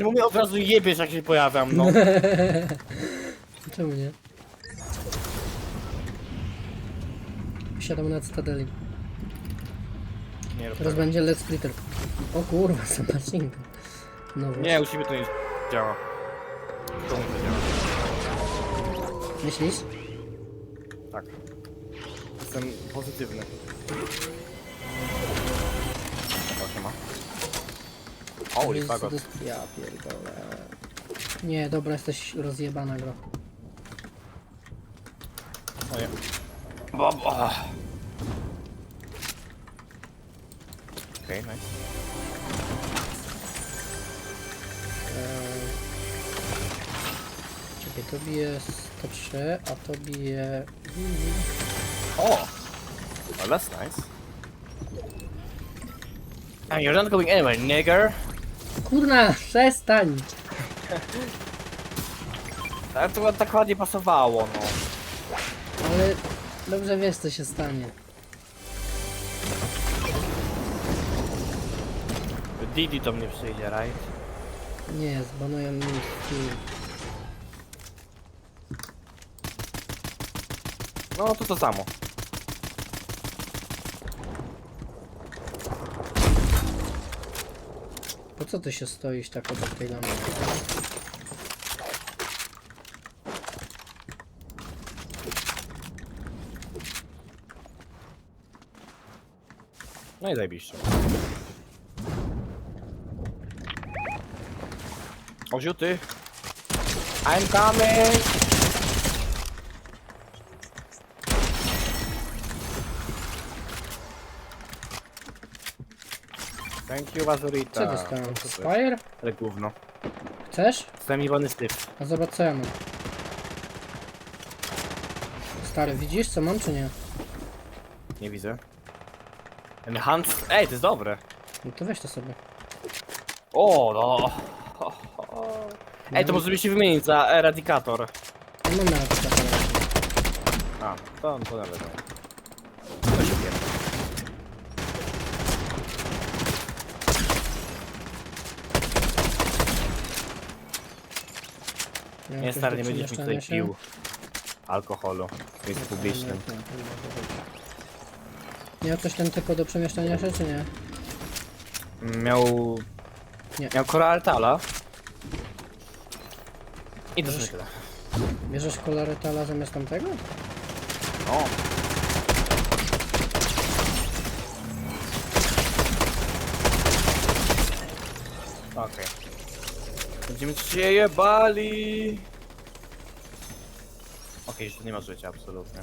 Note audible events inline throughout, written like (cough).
Czemu mnie od razu jebiesz jak się pojawiam, no? (laughs) Czemu nie? Siadam na Cytadeli. Nie, rób Teraz tego. będzie Let's Splitter. O kurwa, zobaczcie. No nie, u ciebie to nie działa. To nie działa. Myślisz? Tak. Jestem pozytywny. O, się ma. Holy dys- Ja pierdolę. Nie, dobra, jesteś rozjebana gro. O nie. Baba. Okej, nice. Eee... Czekaj, to bije 103, a to bije... O! Well, that's nice. And you're not going anywhere, nigger. Kurna, przestań! (laughs) Ale to tak ładnie pasowało, no. Ale dobrze wiesz, co się stanie. Didi do mnie przyjdzie, right? Nie, zbanują mi film. No to to samo. Po co ty się stoisz tak obok tej lampy? No i zajebiście. Oziu, ty. I'm coming! Thank you, Wazurita. Co dostałem? Spire? Ale gówno. Chcesz? Jestem Iwany Styw. A zobacz co ja mam. Stary, widzisz co mam czy nie? Nie widzę. Enhanced... Ej, to jest dobre. No to weź to sobie. O, no. Ej, to możemy się wymienić za Eradicator. Nie mam nawet takiego. A, to, to nawet nie. To się wiem. Nie, stary, nie będziesz mi tutaj pił alkoholu w miejscu publicznym. Miał coś ten typo do przemieszczania się, czy nie? Miał... Nie. Miał Cora Altala. I to tyle. Bierzesz koloretala zamiast tamtego? O. Okej. Będziemy się jebali. Okej, już tu nie ma życia, absolutnie.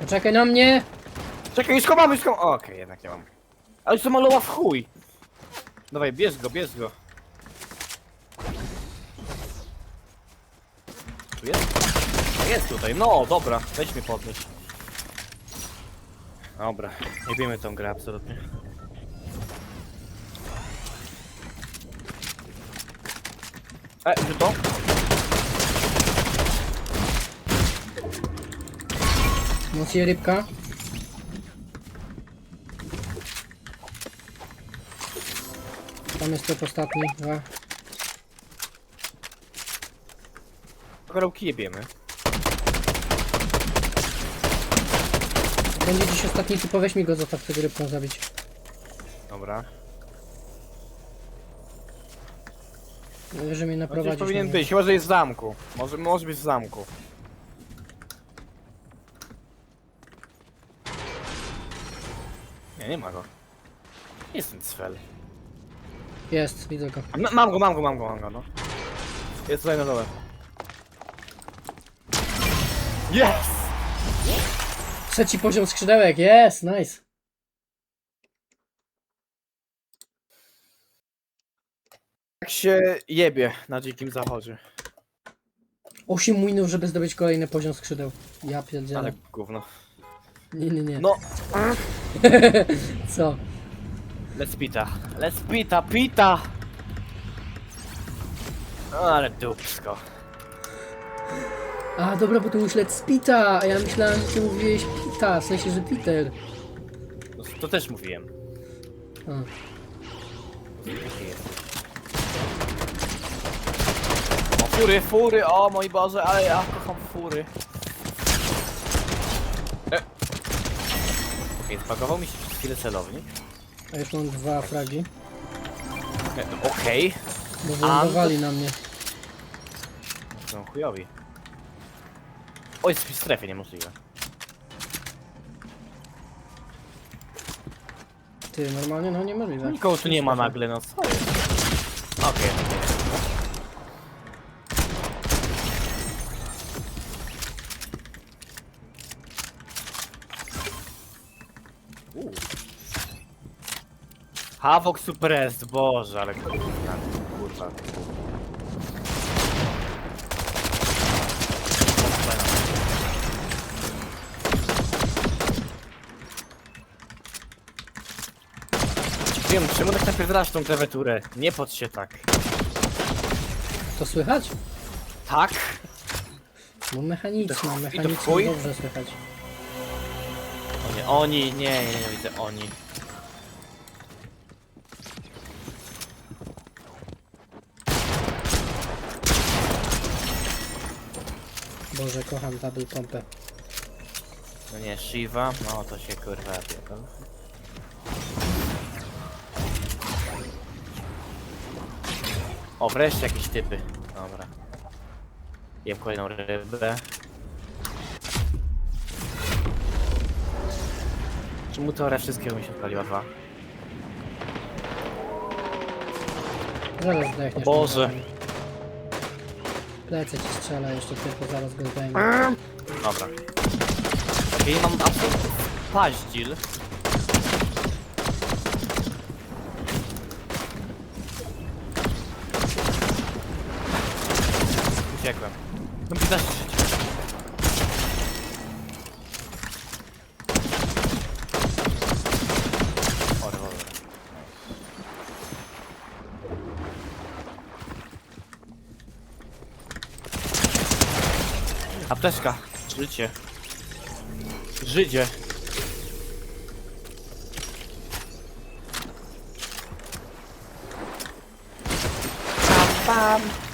Poczekaj na mnie! Czekaj, schowamy, schowamy. Okej, jednak nie mam. Ale już to malowa w chuj. Dawaj, bierz go, bierz go. Tu jest? A, Jest tutaj, no dobra, weź mnie podnieść. Dobra, nie wiemy tą grę absolutnie. E, czy to? Mocniej rybka. Tam jest typ ostatni, dwa. Chorobki jebiemy. Będzie dziś ostatni typ, weź mi go zostaw tego rybką zabić. Dobra. Że mnie No, gdzieś powinien na być, chyba że jest w zamku. Może, może być w zamku. Nie, nie ma go. Jest ten cfel. Jest, widzę go. Ma, mam go, mam go, mam go, mam go, no. Jest tutaj na dole. Yes! Trzeci poziom skrzydełek, jest, nice. Jak się jebie na dzikim zachodzie. 8 winów, żeby zdobyć kolejny poziom skrzydeł. Ja Ale pierdzielę. gówno. Nie, nie, nie. No, (laughs) Co? let's pita. Let's pita, pita! No, ale dupsko. A, dobra, bo tu już Let's Pita, a ja myślałem, że ty mówiłeś Pita, w sensie, że Peter. No, To też mówiłem. A. O, fury, fury, o mój Boże, ale ja kocham fury. E. Okej, zbagował mi się przez chwilę celownik. A już mam dwa fragi. E, Okej. Bo wylądowali na mnie. Są chujowi. Oj, jest w strefie niemożliwe. Ty, normalnie no niemożliwe. Nikogo tu nie ma nagle, no co jest? Okej. Uuu. Havok Suppressed, boże, ale kurwa. kurwa. Wiem, czemu tak napierdalasz tą klawiaturę? Nie pod się tak. To słychać? Tak? Bo mechaniczna, I to mechanicznie dobrze słychać. O nie, oni, nie, nie, nie widzę, oni. Boże, kocham double pompę. No nie, Shiva, no to się kurwa pierdol. O, wreszcie jakieś typy. Dobra. Jem kolejną rybę. Czemu teoria wszystkiego mi się odpaliła dwa? Zaraz zdechniesz. Boże. Lecę ci strzela jeszcze tylko, zaraz go zdejmę. Dobra. Czyli mam absolutny paździl. Uciekłem. No 15 życia. O, rewolwer. Apteczka. Życie. Żydzie. Pam pam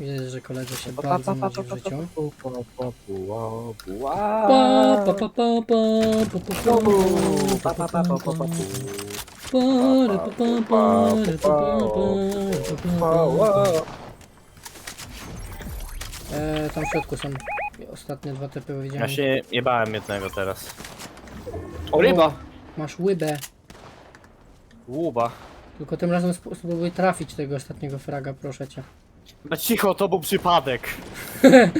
Widzę, że koledzy się pa pa bardzo pa pa nudzi pa w życiu. pa pa pa po wa o po wa Pa, pa, pa, pa, pa, pa, pa, pa pa pa, pa pa pa pa pa Para, pa, pa, para, pa, pa, pa, pa, pa. E, tam w środku są ostatnie dwa typy Ja widziałem. się jebałem jednego teraz. O ryba! Masz łybę. Łuba. Tylko tym razem sp- spróbuj trafić tego ostatniego fraga, proszę cię. No cicho, to był przypadek. (laughs)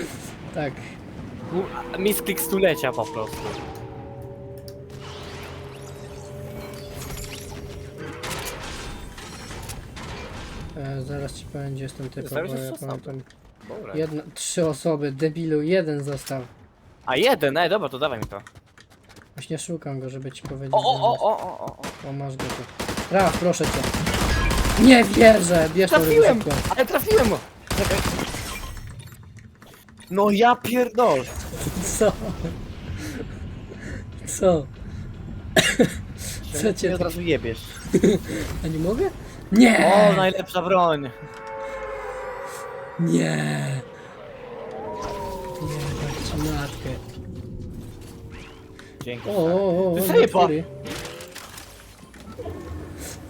Tak. Był- Misklik stulecia po prostu. E, zaraz ci powiem, gdzie jestem typem, Zostawisz bo ja jeszcze pamiętam. Dobra. Jedna, trzy osoby, debilu, jeden został. A jeden, ej dobra, to dawaj mi to. Właśnie szukam go, żeby ci powiedzieć. O, o, on o, o, o, o. jest. o masz go tu. Traf, proszę cię. Nie wierzę! Bierz to Trafiłem! szybko. Ale trafiłem! Czekaj. No ja pierdol! Co? Co? Co cię od razu jebiesz. A nie mogę? Nie! O, najlepsza broń! Nie! Jebać ci matkę. Dzięki. O, o, o, nie ryba. fury.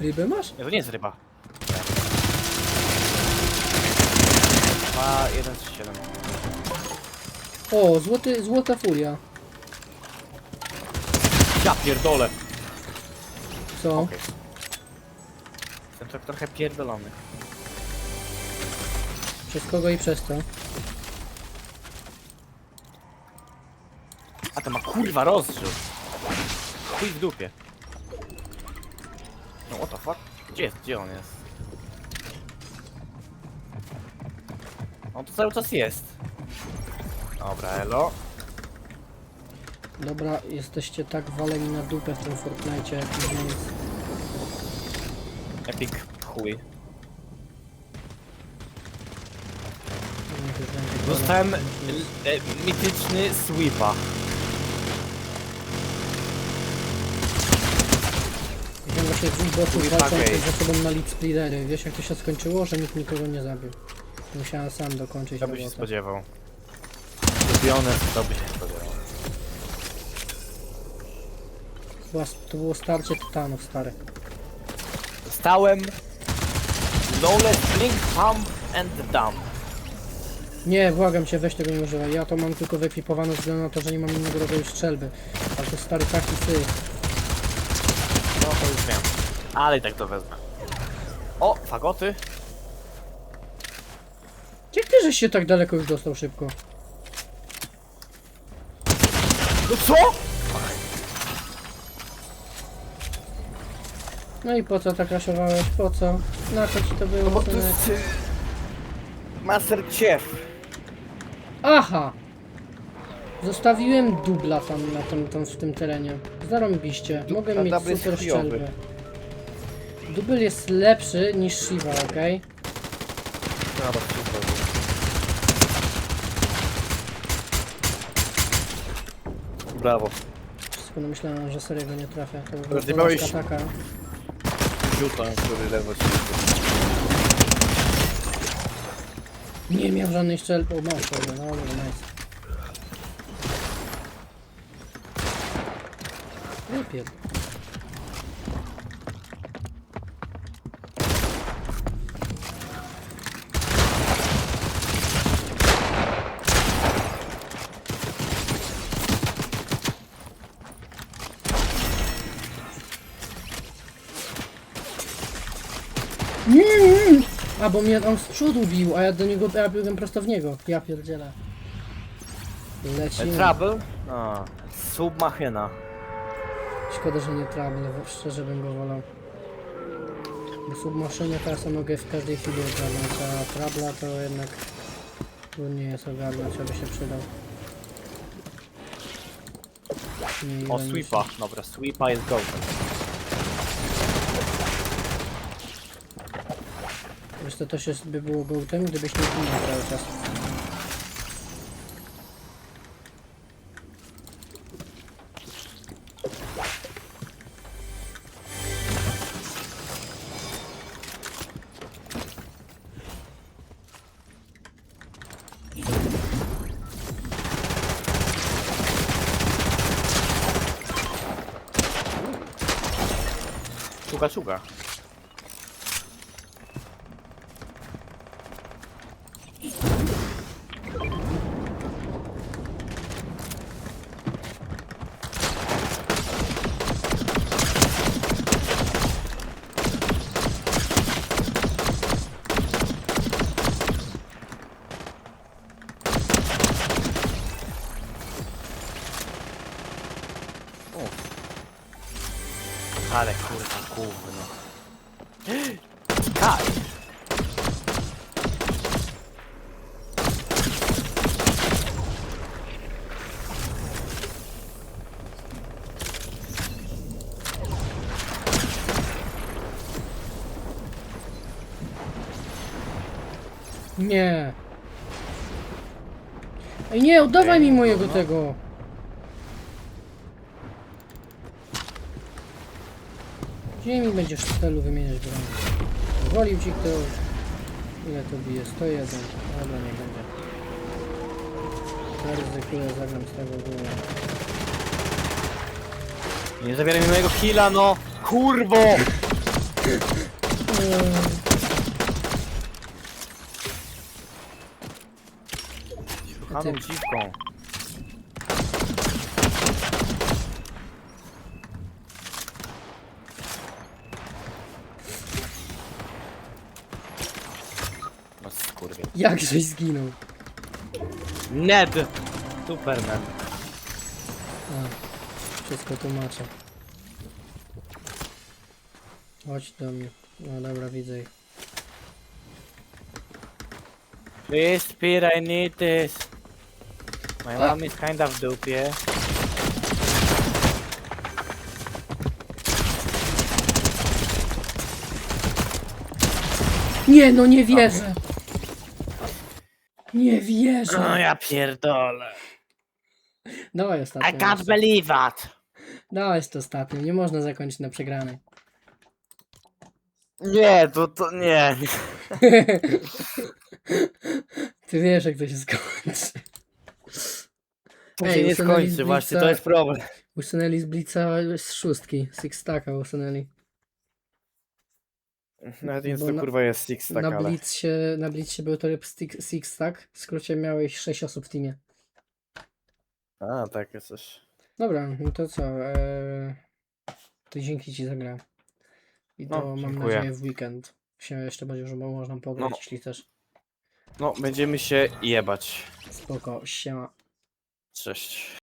Rybę masz? Nie, to nie jest ryba. 2, 1, 3, 7. O, złoty, złota furia. Ja pierdolę! Co? Okej. Jestem tak trochę pierdolony. Przez kogo i przez to? A to ma kurwa rozrzut. Chuj w dupie. No what the fuck? Gdzie jest? Gdzie on jest? On tu cały czas jest. Dobra, elo. Dobra, jesteście tak waleni na dupę w tym Fortnite, jak nic. Epic chuj. Niech już będzie Dostałem wolę. e, mityczny sweepa. Widziałem właśnie dwóch Kurwa, walczących gej. ze sobą na lead splidery. Wiesz jak to się skończyło? Że nikt nikogo nie zabił. Musiałem sam dokończyć Kto by się robotę. spodziewał? Lubione, kto by się spodziewał? Była, to było starcie tytanów, stary. Dostałem Lowless Blink Pump and Dump. Nie, błagam cię, weź tego nie używaj. Ja to mam tylko wyekipowane ze względu na to, że nie mam innego rodzaju strzelby. Ale to stary taki syf. No to już wiem. Ale i tak to wezmę. O, fagoty. Ty żeś się tak daleko już dostał szybko? No co? No i po co tak raszowałeś? Po co? Na co ci to było? No bo to synek? jest... y, Master Chief. Aha! Zostawiłem dubla tam, na tym, tam w tym terenie. Zarąbiście. Du- Mogę a mieć double jest super chujowy. strzelby. Dubel jest lepszy niż Shiva, okej? No, bo super. Brawo. Wszystko myślałem, że serio go nie trafię. To by była Rozjebałeś- porażka taka. Rzuta, który lewo ci. Nie miał żadnej strzelby. O, masz sobie, no dobra, nice. Wypier. Mm! A, bo mnie on z przodu bił, a ja do niego, ja biegłem prosto w niego. Ja pierdzielę. Lecimy. Trouble? A, Submachina. Szkoda, że nie Trouble, bo szczerze bym go wolał. Bo submaszynie teraz mogę w każdej chwili ogarnąć, a Trouble to jednak trudniej jest ogarnąć, aby się przydał. Nie, O, sweepa. Dobra, sweepa jest golden. Się- to też jest, by było gołtem, gdybyś nie ginął cały czas. Czuga, czuga. Ale kurwa, gówno. Kaj! Nie. Ej nie, oddawaj mi mojego tego. Gdzie mi będziesz w celu wymieniać broń? Wolił ci kto... Ile to bije? 101. Dobra, nie będzie. Zaryzykuję, zagram z tego góry. Nie zabieraj mi mojego killa, no! Kurwo! Haną dziwką. Jak żeś zginął? Ned! Superman. A, wszystko tłumaczę. Chodź do mnie. No dobra, widzę ich. Please, Spear, I need this. My mom is kinda w dupie. Nie, no nie wierzę. Nie wierzę. No ja pierdolę. Dawaj I ostatnią. can't believe that. Dawaj to ostatnią. Nie można zakończyć na przegranej. Nie, to, to nie. (laughs) Ty wiesz jak to się skończy. To Ej, się nie usunęli z skończy, właśnie Blitza- to jest problem. Usunęli z Blitza z szóstki. Six stacka usunęli. Nawet nie wiem, co Bo to na- kurwa jest six tak, na, ale... Blitzcie, na Blitzcie był tryb stick- Six stack. W skrócie miałeś 6 osób w teamie. A, takie coś. Dobra, no to co? Eee, to dzięki ci za grę. I No, to mam dziękuję. nadzieję w weekend się jeszcze będzie już można pograć, No. jeśli chcesz. No, będziemy się jebać. Spoko, siema. Cześć.